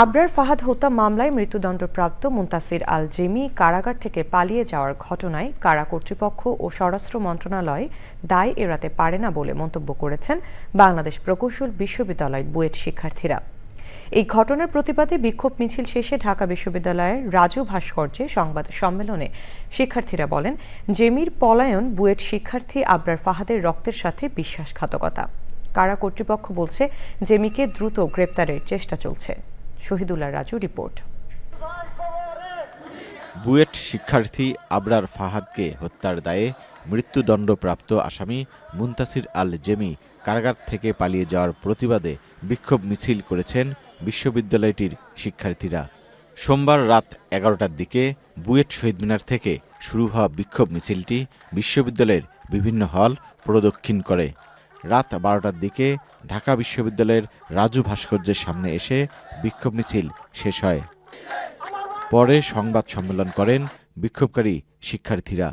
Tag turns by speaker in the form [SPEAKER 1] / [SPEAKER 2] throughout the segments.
[SPEAKER 1] আবরার ফাহাদ হত্যা মামলায় মৃত্যুদণ্ডপ্রাপ্ত মুন্তাসির আল জেমি কারাগার থেকে পালিয়ে যাওয়ার ঘটনায় কারা কর্তৃপক্ষ ও স্বরাষ্ট্র মন্ত্রণালয় দায় এড়াতে পারে না বলে মন্তব্য করেছেন বাংলাদেশ প্রকৌশল বিশ্ববিদ্যালয় বুয়েট শিক্ষার্থীরা। এই ঘটনার প্রতিবাদে বিক্ষোভ মিছিল শেষে ঢাকা বিশ্ববিদ্যালয়ের রাজু ভাস্কর্যে সংবাদ সম্মেলনে শিক্ষার্থীরা বলেন, জেমির পলায়ন বুয়েট শিক্ষার্থী আবরার ফাহাদের রক্তের সাথে বিশ্বাসঘাতকতা। কারা কর্তৃপক্ষ বলছে, জেমিকে দ্রুত গ্রেপ্তারের চেষ্টা চলছে। শহীদুল্লাহ রাজু রিপোর্ট।
[SPEAKER 2] বুয়েট শিক্ষার্থী আবরার ফাহাদকে হত্যার দায়ে মৃত্যুদণ্ডপ্রাপ্ত আসামি মুন্তাসির আল জেমি কারাগার থেকে পালিয়ে যাওয়ার প্রতিবাদে বিক্ষোভ মিছিল করেছেন বিশ্ববিদ্যালয়টির শিক্ষার্থীরা। সোমবার রাত এগারোটার দিকে বুয়েট শহীদ মিনার থেকে শুরু হওয়া বিক্ষোভ মিছিলটি বিশ্ববিদ্যালয়ের বিভিন্ন হল প্রদক্ষিণ করে। রাত বারোটার দিকে ঢাকা বিশ্ববিদ্যালয়ের রাজু ভাস্কর্যের সামনে এসে বিক্ষোভ মিছিল শেষ হয়। পরে সংবাদ সম্মেলন করেন বিক্ষোভকারী শিক্ষার্থীরা।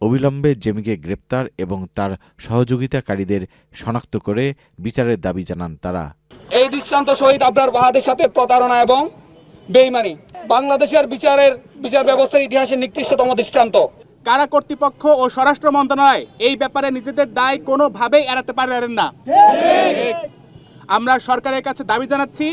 [SPEAKER 2] অবিলম্বে জেমিকে গ্রেপ্তার এবং তার সহযোগিতাকারীদের শনাক্ত করে বিচারের দাবি জানান তারা।
[SPEAKER 3] এই দৃষ্টান্ত শহীদ আবরার বাহাদের সাথে প্রতারণা এবং বেইমানি। বাংলাদেশের বিচারের বিচার ব্যবস্থার ইতিহাসে নিকৃষ্টতম দৃষ্টান্ত।
[SPEAKER 4] কারা কর্তৃপক্ষ ও স্বরাষ্ট্র মন্ত্রণালয় এই ব্যাপারে নিজেদের দায় কোনোভাবেই এড়াতে পারেন না। আমরা সরকারের কাছে দাবি জানাচ্ছি,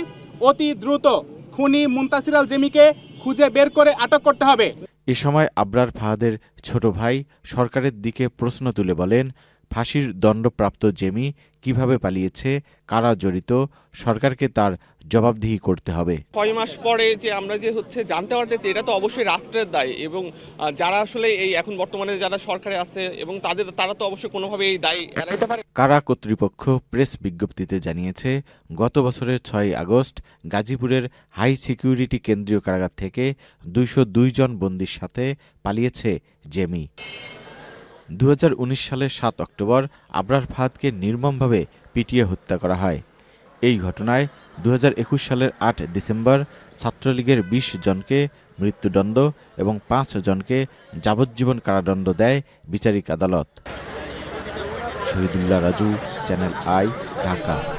[SPEAKER 4] অতি দ্রুত খুনি মুন্তাসির আল জেমিকে খুঁজে বের করে আটক করতে হবে।
[SPEAKER 2] এ সময় আবরার ফাহাদের ছোট ভাই সরকারের দিকে প্রশ্ন তুলে বলেন ফাঁসির দণ্ডপ্রাপ্ত জেমি কীভাবে পালিয়েছে কারা জড়িত সরকারকে তার জবাবদিহি করতে হবে।
[SPEAKER 5] ছয় মাস পরে যে আমরা যে হচ্ছে জানতে পারতেছি এটা তো অবশ্যই রাষ্ট্রের দায় এবং যারা আসলে এই এখন বর্তমানে যারা সরকারে আছে এবং তাদের তারা তো অবশ্যই কোনোভাবে এই দায় এড়াইতে পারে।
[SPEAKER 2] কারা কর্তৃপক্ষ প্রেস বিজ্ঞপ্তিতে জানিয়েছে গত বছরের ছয় আগস্ট গাজীপুরের হাই সিকিউরিটি কেন্দ্রীয় কারাগার থেকে দুইশো জন বন্দির সাথে পালিয়েছে জেমি। দু হাজার উনিশ সালের সাত অক্টোবর আবরার ফাহাদকে নির্মমভাবে পিটিয়ে হত্যা করা হয়। এই ঘটনায় দু হাজার একুশ সালের আট ডিসেম্বর ছাত্রলীগের ২০ জনকে মৃত্যুদণ্ড এবং পাঁচ জনকে যাবজ্জীবন কারাদণ্ড দেয় বিচারিক আদালত। Shahidullah Raju, channel I, Dhaka.